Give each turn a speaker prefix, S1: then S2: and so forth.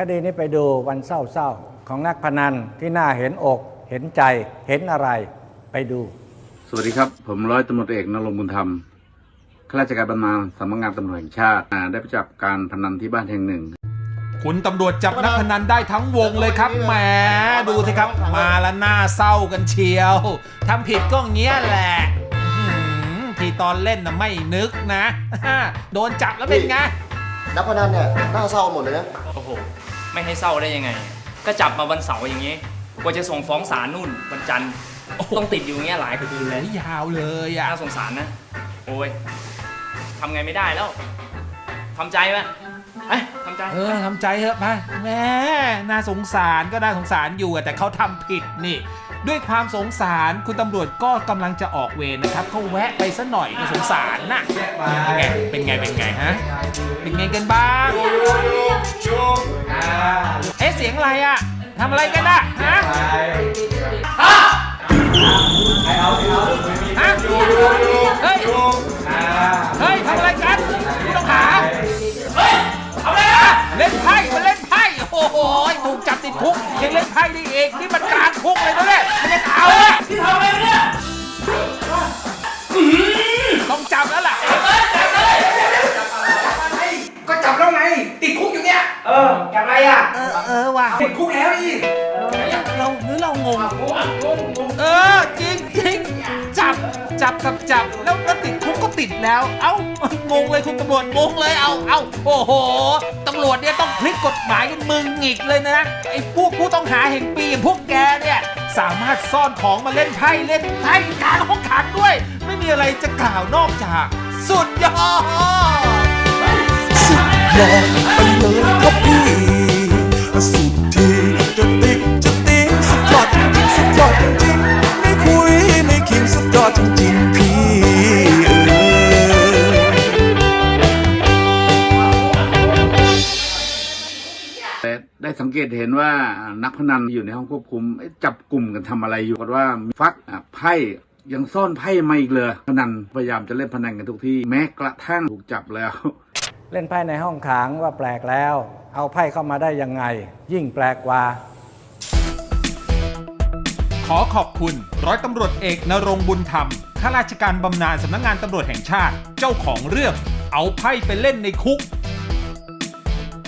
S1: คดีนี้ไปดูวันเศร้าๆของนักพนันที่น่าเห็นอกเห็นใจเห็นอะไรไปดู
S2: สวัสดีครับ ผมร้อยตำรวจเอกนรงค์บุญธรรมข้าราชการบำนาญสำนักงานตำรวจแห่งชาติอ่าได้ไปจับการพนันที่บ้านแห่งหนึ่ง
S3: คุณตำรวจจับนักพนันได้ทั้งวงเลยครับแหมดูสิครับ มาแล้วหน้าเศร้ากันเชียวทำผิดก็เงี้ยแหละอื้อหือที่ตอนเล่นน่ะไม่นึกนะ โดนจับแล้วเป็นไง
S4: นักพนันเนี่ยน่าเศร้าหมดเลยนะ
S5: โอ้โห ไม่ให้เศร้าได้ยังไง ก็จับมาวันเสาร์อย่างงี้กว่าจะส่งฟ้องศาลนู่นวันจันทร์ต้องติดอยู่อย่างเงี้ยหลายคืนเลย
S3: ยาวเลยอะ
S5: น่าสงสารนะ โอ้ยทำไงไม่ได้แล้วทำใจไว้เอ้ยทำใจ
S3: เออทำใจเถอะไปแหมน่าสงสารก็น่าสงสารอยู่อะแต่เขาทำผิดนี่ ด้วยความสงสารคุณตำรวจก็กำลังจะออกเวรนะครับเขาแวะไปซะหน่อยก็สงสารน่ะเป็นไงเป็นไงเป็นไงฮะเป็นไงกันบ้าง อ๊ะเสียงอะไรอะทำอะไรกันอะฮะฮะเฮ้ยเฮ้ยทำอะไรกันผู้ต้องหาทำอะไรอะเล่นไพ่มันเล่นไพ่โอ้โหถูกจับติดคุกยังเล่นไพ่ได้อีกนี่มันกลางคุกเลยนะเนี่ยมันยังเอาอะที่ทำอะไร ติ
S6: ดคุกแล้วอีก
S3: เราหรือเรางง เออจริงจริงจับจับกับจับแล้วแล้วติดคุกก็ติดแล้ว เอ้างงเลยคุณตำรวจงงเลยเอาเอาโอ้โหตำรวจเนี่ยต้องพลิกกฎหมายกันมึงหงิกเลยนะไอ้พวกผู้ต้องหาแห่งปีอย่างพวกแกเนี่ยสามารถซ่อนของมาเล่นไพ่เล่นไพ่กลางห้องขังด้วย ไม่มีอะไรจะกล่าวนอกจาก สุดยอด
S7: สุดยอด
S2: ได้สังเกตเห็นว่านักพนันอยู่ในห้องควบคุมเอ๊ะจับกลุ่มกันทำอะไรอยู่ก็ว่าฟักอะไพ่ยังซ่อนไพ่มาอีกเลยพนันพยายามจะเล่นพนันกันทุกที่แม้กระทั่งถูกจับแล้ว
S1: เล่นไพ่ในห้องขังว่าแปลกแล้ว เอาไพ่เข้ามาได้ยังไง ยิ่งแปลกกว่า
S3: ขอขอบคุณร้อยตำรวจเอกนรงค์บุญธรรมข้าราชการบำนาญสำนักงานตำรวจแห่งชาติเจ้าของเรื่อง เอาไพ่ไปเล่นในคุก